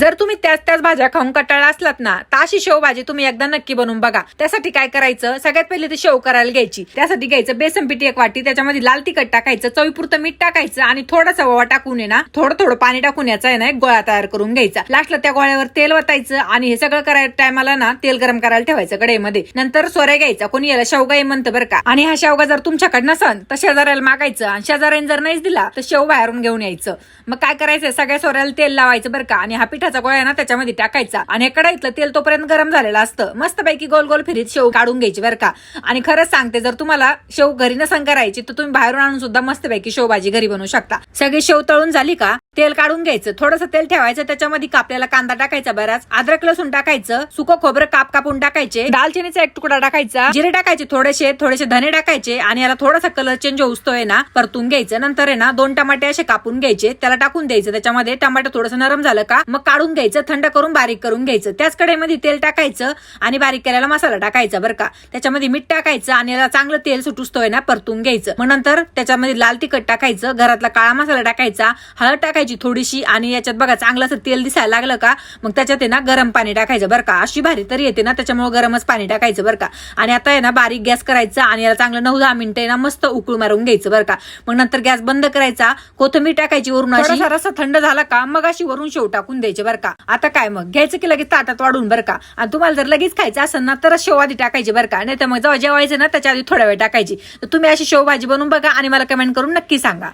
जर तुम्ही त्याच त्याच भाज्या खाऊन कटाळा असलात ना तर अशी शेवभाजी तुम्ही एकदा नक्की बनवून बघा. त्यासाठी काय करायचं? सगळ्यात पहिले ती शेव करायला घ्यायची. त्यासाठी घ्यायचं बेसन पिठी एक वाटी त्याच्यामध्ये लाल तिखट टाकायचं चवीपुरतं मीठ टाकायचं आणि थोडासा ओवा टाकून ये ना थोडं थोडं पाणी टाकून याचा आहे ना एक गोळा तयार करून घ्यायचा. लास्टला त्या गोळ्यावर तेल वतायचं आणि हे सगळं करायला टायमाला ना तेल गरम करायला ठेवायचं कढईमध्ये. नंतर सोऱ्या घ्यायचा. कोणी याला शेवगा म्हणतं बरं का. आणि हा शेवगा जर तुमच्याकडे नसन तर शेजाऱ्याला मागायचं आणि शेजाऱ्याने जर नाहीच दिला तर शेव बाहेरून घेऊन यायचं. मग काय करायचं? सगळ्या सोऱ्याला तेल लावायचं बरं का आणि हा पिठाचा गोळा आहे ना त्याच्यामध्ये टाकायचा. आणि हे तेल तोपर्यंत गरम झालेलं असतं. मस्तपैकी गोल गोल फिरीत शेव काढून घ्यायची बरं का. आणि खरंच सांगते जर तुम्हाला शेव घरी नसन करायची तर तुम्ही बाहेरून आणून सुद्धा मस्तपैकी शेवभाजी घरी बनवू शकता. सगळी शेव तळून झाली का? तेल काढून घ्यायचं. थोडंसं तेल ठेवायचं त्याच्यामध्ये कापलेला कांदा टाकायचा बराच. अद्रक लसूण टाकायचं सुकं खोबरं काप कापून टाकायचे. दालचिनीचा एक तुकडा टाकायचा. जिरे टाकायचे थोडेसे थोडेसे धने टाकायचे आणि याला थोडासा कलर चेंज होतोय ना परतून घ्यायचं. नंतर आहे ना दोन टमाटे असे कापून घ्यायचे त्याला टाकून द्यायचं. त्याच्यामध्ये टमाटर थोडंसं नरम झालं का मग काढून घ्यायचं थंड करून बारीक करून घ्यायचं. त्याच कढईमध्ये तेल टाकायचं आणि बारीक केलेला मसाला टाकायचा बरं का. त्याच्यामध्ये मीठ टाकायचं आणि याला चांगलं तेल सुटूस्तोय ना परतून घ्यायचं. मग नंतर त्याच्यामध्ये लाल तिखट टाकायचं घरातला काळा मसाला टाकायचा हळद टाकायची थोडीशी आणि याच्यात बघा चांगलं असं तेल दिसायला लागलं का मग त्याच्यात आहे ना गरम पाणी टाकायचं बरं का. अशी भारी तरी येते ना त्याच्यामुळे गरमच पाणी टाकायचं बरं का. आणि आता आहे ना बारीक गॅस करायचा आणि याला चांगलं नऊ दहा मिनिटं आहे ना मस्त उकळू मारून घ्यायचं बरं का. मग नंतर गॅस बंद करायचा कोथिंबीर टाकायची वरून अशी. रस्सा थंड झाला का मग अशी वरून शेव टाकून द्यायचे बरं का. आता काय मग घ्यायचं की लगेच ताटात वाढून बरं का. आणि तुम्हाला जर लगेच खायचं असेल ना तर शेव आधी टाकायची बरं का. नाही तर मग जेव्हा जेवायचं ना त्याच्या आधी थोड्या वेळ टाकायची. तर तुम्ही अशी शेवभाजी बनवून बघा आणि मला कमेंट करून नक्की सांगा.